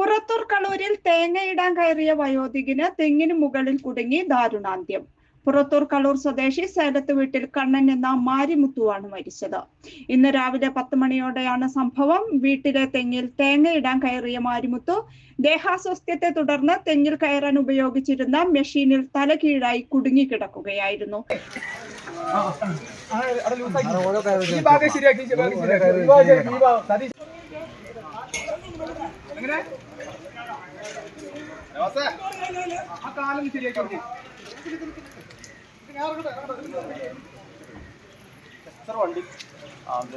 പുറത്തൂർ കളൂരിൽ തേങ്ങയിടാൻ കയറിയ വയോധികന് തെങ്ങിന് മുകളിൽ കുടുങ്ങി ദാരുണാന്ത്യം പുറത്തൂർ കളൂർ സ്വദേശി സേലത്ത് വീട്ടിൽ കണ്ണൻ എന്ന മാരിമുത്തുവാണ് മരിച്ചത് ഇന്ന് രാവിലെ പത്ത് മണിയോടെയാണ് സംഭവം വീട്ടിലെ തെങ്ങിൽ തേങ്ങയിടാൻ കയറിയ മാരിമുത്തു ദേഹാസ്വാസ്ഥ്യത്തെ തുടർന്ന് തെങ്ങിൽ കയറാൻ ഉപയോഗിച്ചിരുന്ന മെഷീനിൽ തല കീഴായി കുടുങ്ങിക്കിടക്കുകയായിരുന്നു ശരിയാക്കി എങ്ങനെ? ആ കാലം ശരിയാക്കി കൊടുക്ക്. വണ്ടി? ആവില്ല.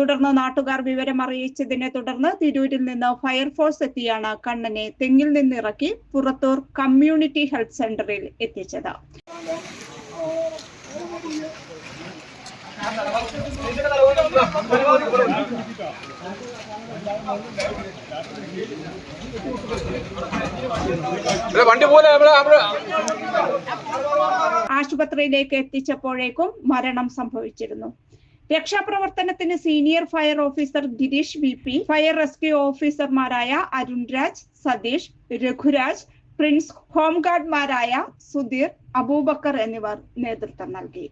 തുടർന്ന് നാട്ടുകാർ വിവരം അറിയിച്ചതിനെ തുടർന്ന് തിരൂരിൽ നിന്ന് ഫയർഫോഴ്സ് എത്തിയാണ് കണ്ണനെ തെങ്ങിൽ നിന്നിറക്കി പുറത്തൂർ കമ്മ്യൂണിറ്റി ഹെൽത്ത് സെന്ററിൽ എത്തിച്ചത്. വണ്ടി പോലെ ആശുപത്രിയിലേക്ക് എത്തിച്ചപ്പോഴേക്കും മരണം സംഭവിച്ചിരുന്നു. രക്ഷാപ്രവർത്തനത്തിന് senior fire officer Girish V P fire rescue ഓഫീസർമാരായ അരുൺ രാജ് സതീഷ് രഘുരാജ് പ്രിൻസ് ഹോംഗാർഡ്മാരായ സുധീർ അബൂബക്കർ എന്നിവർ നേതൃത്വം നൽകി.